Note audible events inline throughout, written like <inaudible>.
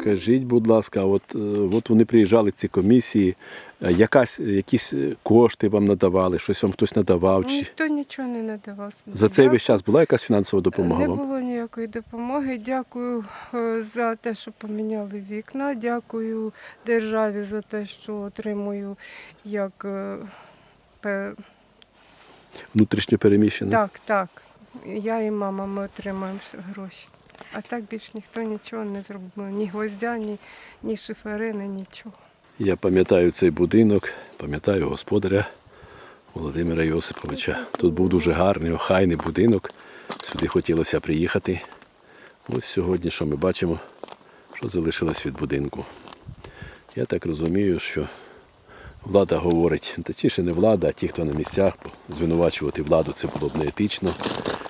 Скажіть, будь ласка, от, е, от вони приїжджали ці комісії, е, якась, якісь е, кошти вам надавали, щось вам хтось надавав? Чи... Ніхто нічого не надавав. За цей весь час була якась фінансова допомога Не вам? було ніякої допомоги. Дякую за те, що поміняли вікна. Дякую державі за те, що отримую як Внутрішньо переміщена? так, так. Я і мама ми отримуємо гроші. А так більш ніхто нічого не зробив. Ні гвоздя, ні, ні шиферини, нічого. Я пам'ятаю цей будинок, пам'ятаю господаря Володимира Йосиповича. Тут був дуже гарний, охайний будинок. Сюди хотілося приїхати. Ось сьогодні, що ми бачимо, що залишилось від будинку. Я так розумію, що влада говорить, точніше не влада, а ті, хто на місцях, звинувачувати владу це було б неетично.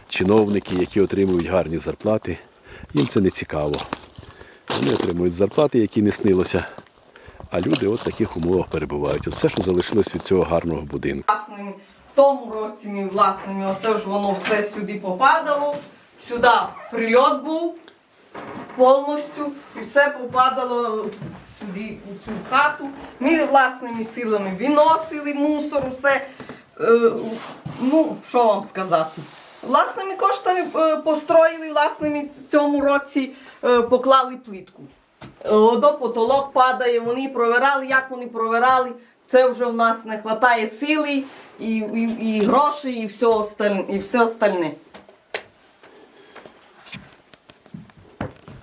Чиновники, які отримують гарні зарплати, їм це не цікаво. Вони отримують зарплати, які не снилося. А люди от в таких умовах перебувають. От все, що залишилось від цього гарного будинку. власними, в тому році ми власними, оце ж воно все сюди попадало, сюди прильот був повністю, і все попадало сюди, у цю хату. Ми власними силами виносили мусор, усе. Е, ну, що вам сказати? Власними коштами е, построїли, власними в цьому році е, поклали плитку. До потолок падає, вони провирали, як вони провирали. Це вже в нас не вистачає сили і, і, і грошей, і все остальне. І все остальне.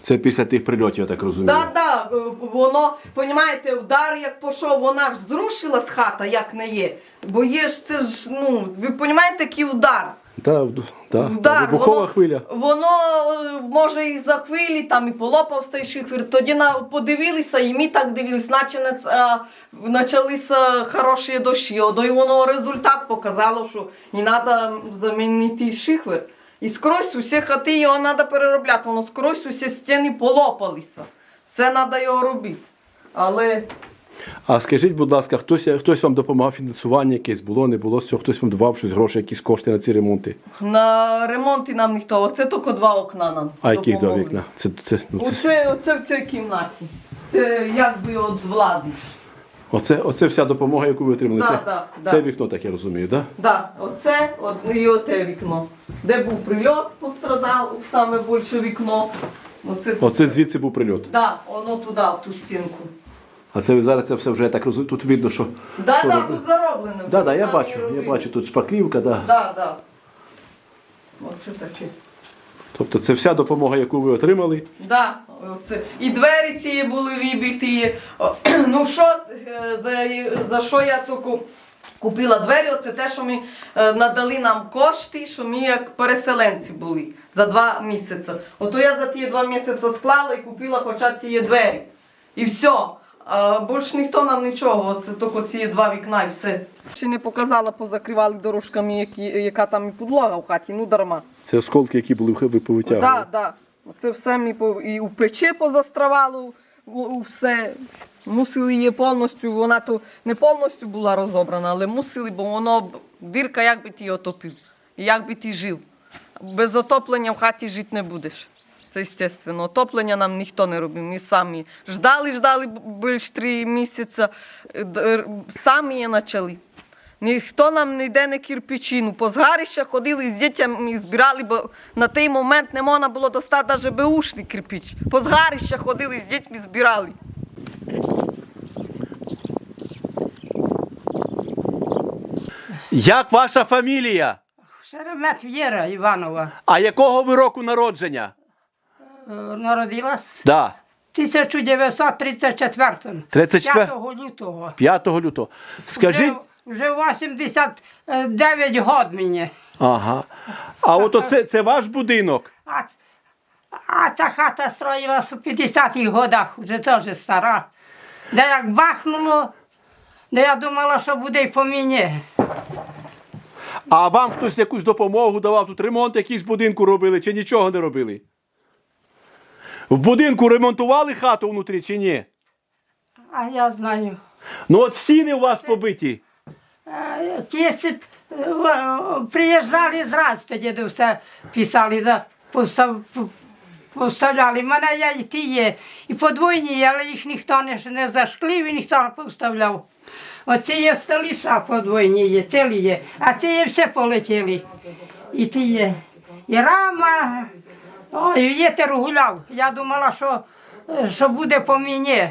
Це після тих прильотів, я так розумію. Так, так, воно, понімаєте, удар як пішов, вона ж зрушилась хата, як не є. Бо є ж це ж, ну, ви розумієте, який удар. Да, да, Удар, вибухова воно, хвиля. Воно е, може і за хвилі, там і полопав той шифер. Тоді на, подивилися, і ми так дивилися, наче почалися хороші дощі. Одо і воно результат показало, що не треба замінити шифер. І скрозь усі хати його треба переробляти, воно скрозь усі стіни полопалися. Все треба його робити. Але А скажіть, будь ласка, хтось, хтось вам допомагав фінансування якесь було, не було з цього, хтось вам давав щось гроші, якісь кошти на ці ремонти. на ремонті нам ніхто, оце тільки два окна нам. А яких два вікна? Це, це, ну, це, Оце, оце в цій кімнаті. Це якби от з влади. оце, оце вся допомога, яку ви отримали. Да, це, да, да. це вікно, так я розумію, так? Да? Да, оце от, і оте вікно. Де був прильот, пострадав саме більше вікно. Оце, Оце звідси був прильот. да, воно туди, в ту стінку. А це ви зараз це все вже я так розумію. Тут видно, що. Да, що да, робили. тут зароблено. Да, да, я бачу, я бачу тут шпаклівка, да. Да, да. Оце таке. Тобто це вся допомога, яку ви отримали. Да, оце. І двері ці були вибиті. <clears throat> Ну що, е, за, за що я таку купила двері? Оце те, що ми е, надали нам кошти, що ми як переселенці були за два місяці. Ото я за ті два місяці склала і купила хоча ці двері. І все. А більше ніхто нам нічого, оце тільки ці два вікна і все. Ще не показала, позакривали дорожками, які, яка там і підлога в хаті, ну дарма. Це осколки, які були ви повитягували. Так, так. Це все ми по- і у печі позастравало, у- у все. Мусили її повністю, вона то не повністю була розобрана, але мусили, бо воно б- дирка, як би ти її отопив, і як би ти жив. Без отоплення в хаті жити не будеш. Це естественно. Отоплення нам ніхто не робив. Ми самі ждали, ждали б- більш три місяці, е, самі її почали. Ніхто нам не йде на кирпичину. По згарищах ходили з дітьми, збирали, бо на той момент не можна було достати навіть беушний кирпич. По згарищах ходили з дітьми, збирали. Як ваша фамілія? Шеремет Віра Іванова А якого ви року народження? Е, народилась Да. 1934 34? 5 лютого. 5 лютого. Скажіть. Вже, вже 89 год мені. Ага. А от оце це ваш будинок? А, а ця хата строїлась у 50-х годах, вже теж стара. Де як бахнуло, де я думала, що буде й по мені. А вам хтось якусь допомогу давав? Тут ремонт якийсь будинку робили чи нічого не робили? В будинку ремонтували хату внутрі чи ні? А я знаю. Ну от стіни у вас побиті. Е, Якщо б, е, в- приїжджали зразу, тоді все писали, да, постав, по- Поставляли. У мене є і ті є, і подвойні але їх ніхто не, не зашклив і ніхто не поставляв. Оці є століса подвойні є, цілі є, а ці є все полетіли. І ті є. І рама, ой, вітер гуляв. Я думала, що, е, що буде по мені.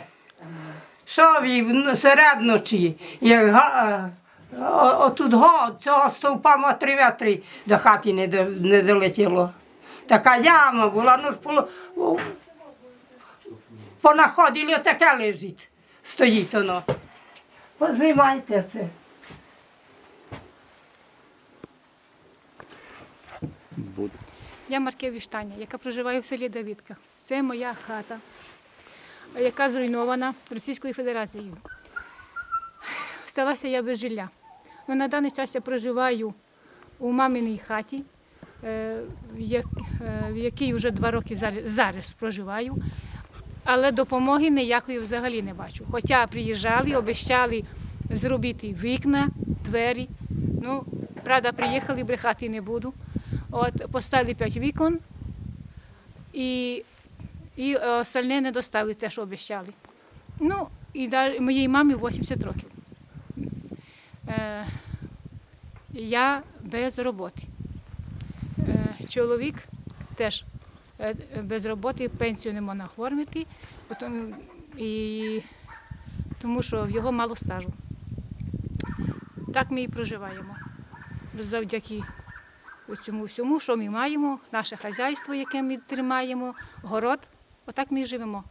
Що він серед ночі, як га- е, отут го, цього стовпа ма три метри до хати не, до, не долетіло. Така яма була, ну ж поло, о, понаходили, таке лежить, стоїть воно. Познімайте це. Буде. Я Маркевич Таня, яка проживає в селі Давідка. Це моя хата, яка зруйнована Російською Федерацією. Сталася я без жилья. Ну, на даний час я проживаю у маминій хаті, е, е, в якій вже два роки зараз проживаю. Але допомоги ніякої взагалі не бачу. Хоча приїжджали, обіцяли зробити вікна, двері. Ну, правда, приїхали, брехати не буду. От, поставили п'ять вікон і, і е, остальне не доставили те, що обіцяли. Ну, і моїй мамі 80 років. Е, я без роботи. Е, чоловік теж е, без роботи, пенсію не можна оформити, і, тому що в його мало стажу. Так ми і проживаємо. Завдяки цьому всьому, що ми маємо, наше хазяйство, яке ми тримаємо, город, отак ми і живемо.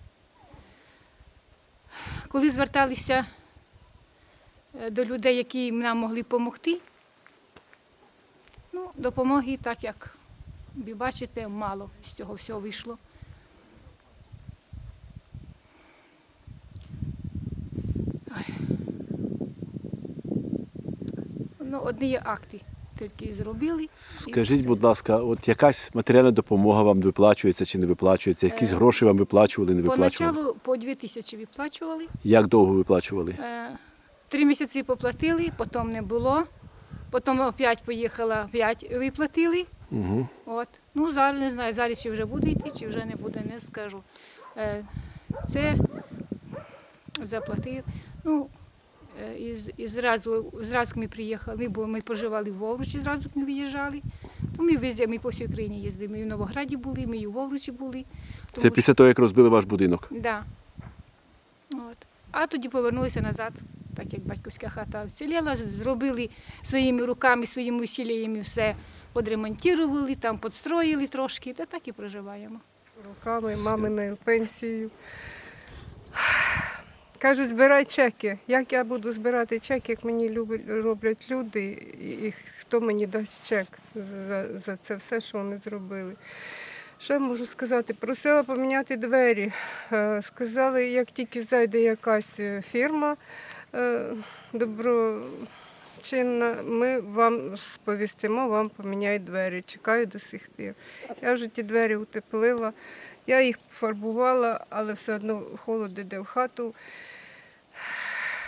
Коли зверталися е, до людей, які нам могли допомогти, ну, допомоги, так як ви бачите, мало з цього всього вийшло. Ну, одні акти тільки зробили. Скажіть, будь ласка, от якась матеріальна допомога вам виплачується чи не виплачується? Якісь Е, гроші вам виплачували, не виплачували? Поначалу по 2 тисячі виплачували. Як довго виплачували? Е, Три місяці поплатили, потім не було. Потім опять поїхала, опять виплатили. Угу. От. Ну, зараз не знаю, зараз чи вже буде йти, чи вже не буде, не скажу. Е, Це заплатив. Ну, і, з- і зразу, зразу ми приїхали, бо ми проживали в Вовручі, зразу ми виїжджали. То ми везде, ми по всій Україні їздили. Ми і в Новограді були, ми і у Вовручі були. Це Тому після того, як розбили ваш будинок. Да. От. А тоді повернулися назад, так як батьківська хата вціліла, зробили своїми руками, своїми усіллями все подремонтували, там підстроїли трошки, та так і проживаємо. руками маминою пенсією. Кажуть, збирай чеки. Як я буду збирати чеки, як мені роблять люди, і, і хто мені дасть чек за, за це все, що вони зробили. Що я можу сказати? Просила поміняти двері. Е, Сказали, як тільки зайде якась е, фірма е, доброчинна, ми вам сповістимо, вам поміняють двері. Чекаю до сих пір. Я вже ті двері утеплила. Я їх фарбувала, але все одно холод іде в хату.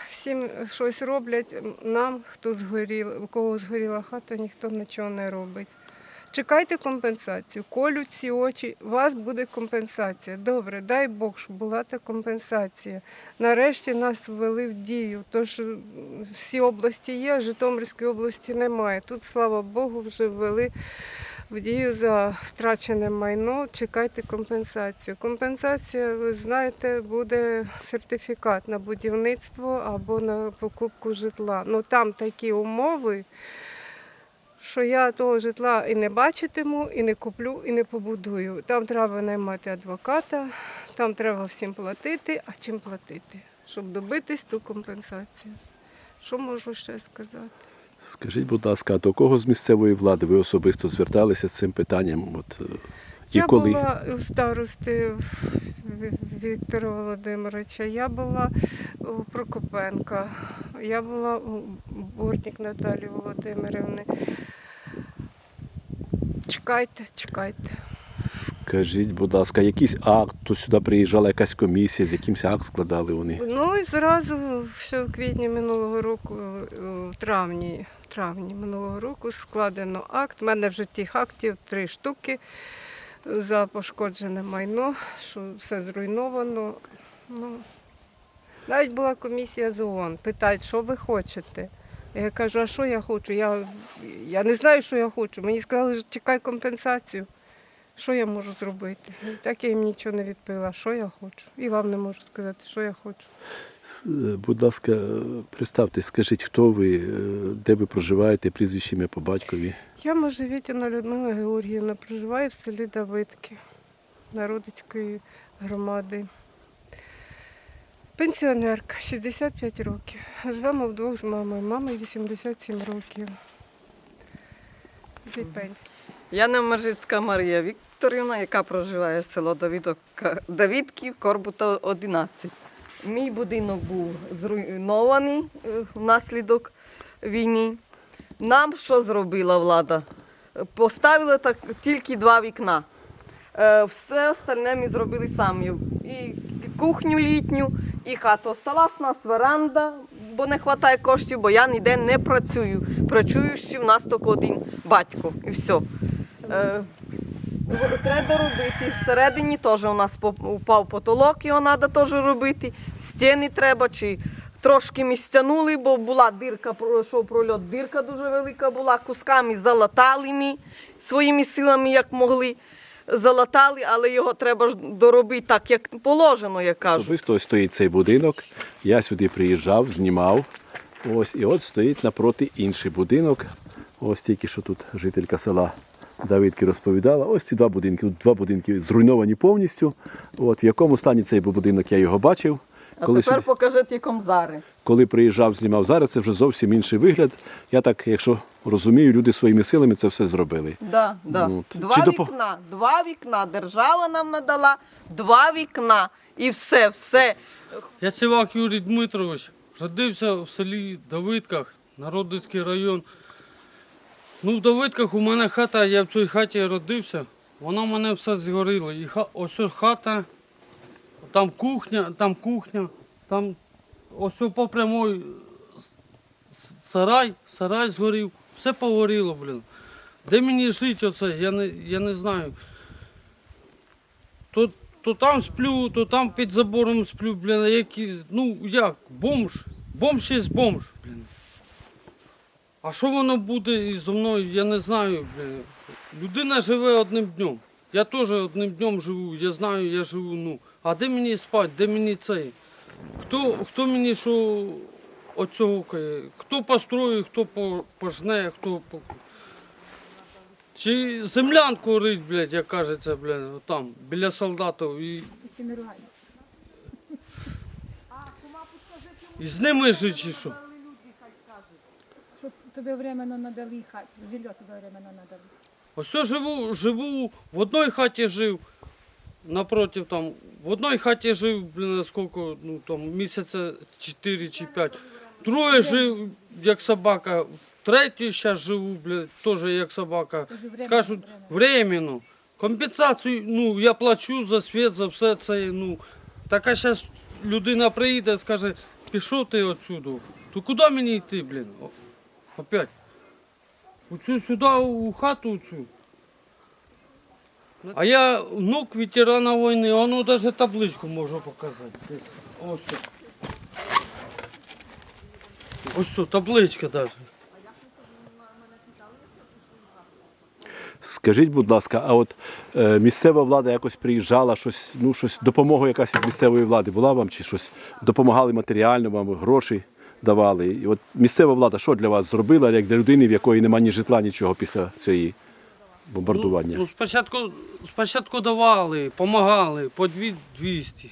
Всім щось роблять. Нам, хто згорів, у кого згоріла хата, ніхто нічого не робить. Чекайте компенсацію. Колють ці очі, у вас буде компенсація. Добре, дай Бог, щоб була та компенсація. Нарешті нас ввели в дію. Тож всі області є, Житомирської області немає. Тут, слава Богу, вже ввели в дію за втрачене майно. Чекайте компенсацію. Компенсація, ви знаєте, буде сертифікат на будівництво або на покупку житла. Ну там такі умови що я того житла і не бачитиму, і не куплю, і не побудую. Там треба наймати адвоката, там треба всім платити. А чим платити? Щоб добитись ту компенсацію. Що можу ще сказати? Скажіть, будь ласка, а до кого з місцевої влади ви особисто зверталися з цим питанням? От, е, і Я коли? була у старости Віктора Володимировича, я була у Прокопенка, я була у Бортник Наталі Володимирівни. Чекайте, чекайте. Скажіть, будь ласка, якийсь акт, то сюди приїжджала якась комісія, з якимсь акт складали вони. Ну і зразу ще в квітні минулого року, в травні, в травні минулого року складено акт. У мене вже тих актів три штуки. за пошкоджене майно, що все зруйновано. Ну, навіть була комісія з ООН, питають, що ви хочете. Я кажу, а що я хочу? Я, я не знаю, що я хочу. Мені сказали, що чекай компенсацію. Що я можу зробити? Так я їм нічого не відповіла, що я хочу. І вам не можу сказати, що я хочу. Е, Будь ласка, представте, скажіть, хто ви, е, де ви проживаєте, прізвище ім'я по батькові. Я Можевітіна Людмила Георгіївна, проживаю в селі Давидки Народицької громади. Пенсіонерка, 65 років. Живемо вдвох з мамою. Мамі 87 років. Від пенсії. Я Немержицька Марія Вікторівна, яка проживає село Давидок, Давидків, Корбута 11. Мій будинок був зруйнований е, внаслідок війни. Нам що зробила влада? Поставили так тільки два вікна. Е, Все остальне ми зробили самі. І, кухню літню, і хату. Осталась у нас веранда, бо не вистачає коштів, бо я ніде не працюю. Працюю ще в нас тільки один батько і все. Треба робити. Всередині теж у нас упав потолок, його треба теж робити. Стіни треба, чи трошки ми стягнули, бо була дирка, пройшов прольот, дирка дуже велика була, кусками залатали ми своїми силами, як могли. Залатали, але його треба ж доробити так, як положено, як кажуть. Особисто ось стоїть цей будинок. Я сюди приїжджав, знімав. Ось, і от стоїть напроти інший будинок. Ось тільки що тут жителька села Давидки розповідала. Ось ці два будинки. Тут два будинки зруйновані повністю. От, в якому стані цей будинок, я його бачив. А Коли, тепер сюди- покажіть, якому зараз. коли приїжджав, знімав зараз, це вже зовсім інший вигляд. Я так, якщо розумію, люди своїми силами це все зробили. Да, да. Ну, от. Два Чи вікна, два вікна. Держава нам надала, два вікна. І все, все. Я Сівак Юрій Дмитрович, родився в селі Давидках, Народицький район. Ну, в Давидках у мене хата, я в цій хаті родився, вона в мене все згоріло. І ха, ось хата, там кухня, там кухня, там ось по прямой сарай, сарай згорів, все погоріло, блін. Де мені жити оце, я не, я не знаю. То, то там сплю, то там під забором сплю, блін, які, ну як, бомж, бомж є бомж, блін. А що воно буде із мною, я не знаю, блін. Людина живе одним днем. Я теж одним днем живу, я знаю, я живу, ну. А де мені спати, де мені цей? Хто, хто мені що оцьогкає? Хто построїть, хто по- пожне, хто по... Чи землянку рить, блядь, як кажеться, блядь, там, біля солдатів і, і з ними жити, чи що? Щоб тобі временно надали хату, жилье тобі временно надали. Ось я живу, живу, в одній хаті жив, напротив там, в одній хаті жив, блін, скільки, ну там, місяця 4 чи 5. Троє жив, як собака, третій зараз живу, блін, теж як собака. Тоже Скажуть, временно. Компенсацію, ну, я плачу за світ, за все це, ну. Так а зараз людина приїде, скаже, пішов ти отсюди. То куди мені йти, блін? Опять. Оцю сюди у хату цю. А я внук ветерана війни, ну навіть табличку можу показати. Ось. Ось що, табличка навіть. Скажіть, будь ласка, а от е, місцева влада якось приїжджала, щось, ну, щось, допомога якась від місцевої влади була вам, чи щось допомагали матеріально вам, гроші давали? І от місцева влада що для вас зробила, як для людини, в якої немає ні житла, нічого після цієї бомбардування? Ну, спочатку, спочатку давали, допомагали по 200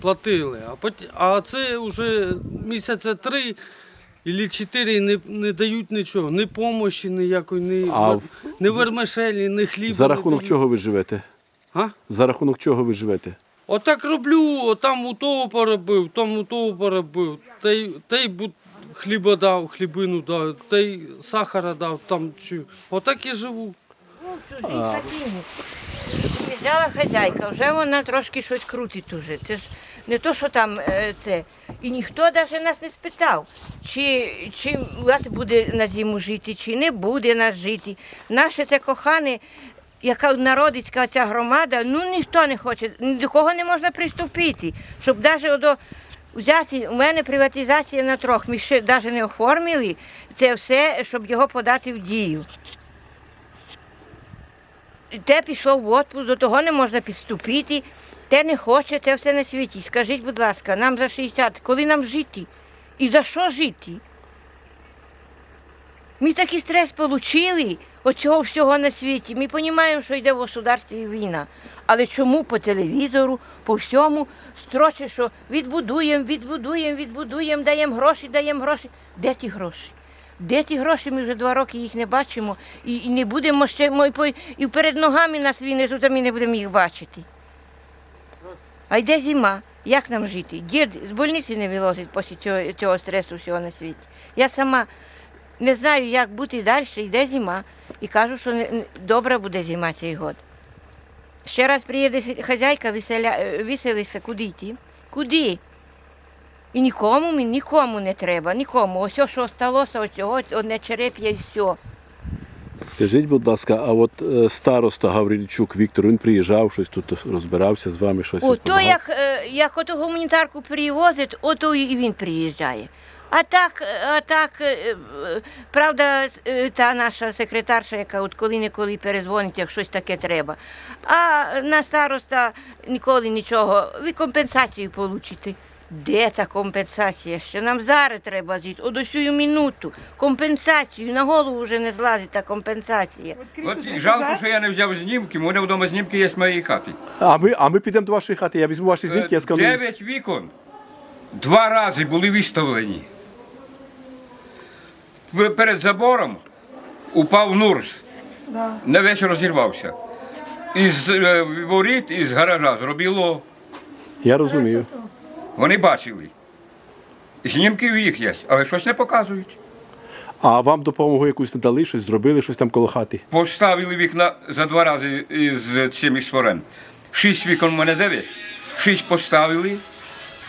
платили, а, потім, а це вже місяця три або чотири не, не дають нічого, ні помощі ніякої, ні, А ні вермишелі, ні хліба. За рахунок чого ви живете? А? За рахунок чого ви живете? Отак роблю, там у того поробив, там у того поробив, той, той бу- хліба дав, хлібину дав, той сахара дав, там чи. Отак і живу. Приїжджала хазяйка, вже вона трошки щось крутить уже. Це ж не то, що там е, це. І ніхто навіть нас не спитав, чи, чи у вас буде на зиму жити, чи не буде нас жити. Наше це кохане, яка народицька ця громада, ну ніхто не хоче, ні до кого не можна приступити, щоб навіть взяти, у мене приватизація на трьох, ми ще навіть не оформили це все, щоб його подати в дію. Те пішло в отпуск, до того не можна підступити, те не хоче, це все на світі. Скажіть, будь ласка, нам за 60, коли нам жити? І за що жити? Ми такий стрес отримали від цього всього на світі. Ми розуміємо, що йде в государстві війна. Але чому по телевізору, по всьому строчить, що відбудуємо, відбудуємо, відбудуємо, даємо гроші, даємо гроші. Де ті гроші? Де ті гроші? Ми вже два роки їх не бачимо і, і не будемо ще і перед ногами нас війни, тут ми не будемо їх бачити. А йде зима. Як нам жити? Дід з больниці не вилозить після цього, цього стресу всього на світі. Я сама не знаю, як бути далі, йде зима. І кажу, що не, добра буде зима цей год. Ще раз приїде хазяйка, веселя, е, веселиться, куди йти? Куди? І нікому, мені нікому не треба, нікому. Ось що осталося, ось цього, одне череп'я і все. Скажіть, будь ласка, а от е, староста Гаврилічук Віктор, він приїжджав, щось тут розбирався з вами, щось. Ото допомагав? як, е, як ото гуманітарку привозить, ото і він приїжджає. А так, е, а так, е, е, правда, та наша секретарша, яка от коли-неколи перезвонить, як щось таке треба. А на староста ніколи нічого, ви компенсацію получите. Де ця компенсація? Ще нам зараз треба жити, от ось цю минуту. Компенсацію, на голову вже не злазить та компенсація. От і жалко, що я не взяв знімки, у мене вдома знімки є з моєї хати. А ми, а ми підемо до вашої хати, я візьму ваші знімки, я скажу. Дев'ять вікон два рази були виставлені. Перед забором упав Нурс. На вечір розірвався. Із е, воріт, із гаража зробило. Я розумію. Вони бачили. Знімки в їх є, але щось не показують. А вам допомогу якусь не дали, щось зробили, щось там коло хати. Поставили вікна за два рази із цим ісфорем. Шість вікон у мене дев'ять. Шість поставили,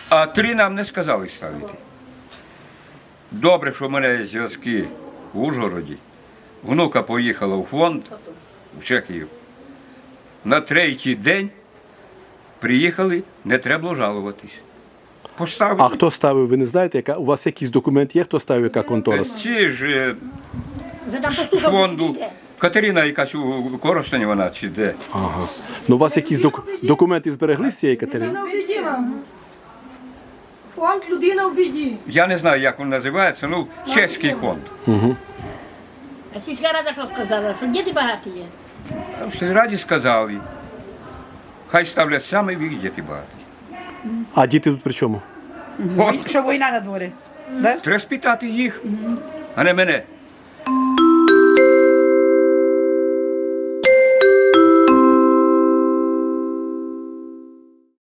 а три нам не сказали ставити. Добре, що в мене є зв'язки в Ужгороді. Внука поїхала у фонд в Чехію. На третій день приїхали, не треба жалуватись. Поставили. А хто ставив, ви не знаєте, яка у вас якийсь документ є, хто ставив, яка контора? Ці ж е, з фонду Катерина якась у Коростені вона чи де. Ага. Ну у вас якісь док- документи збереглись з цієї Катерини? Фонд людина в біді. Я не знаю, як він називається, ну, чеський фонд. А сільська рада що сказала? Що діти багаті є? А В сільраді сказали, хай ставлять саме в їх діти багаті. А діти тут при чому? От, Що війна на дворі. треба спитати їх, а не мене.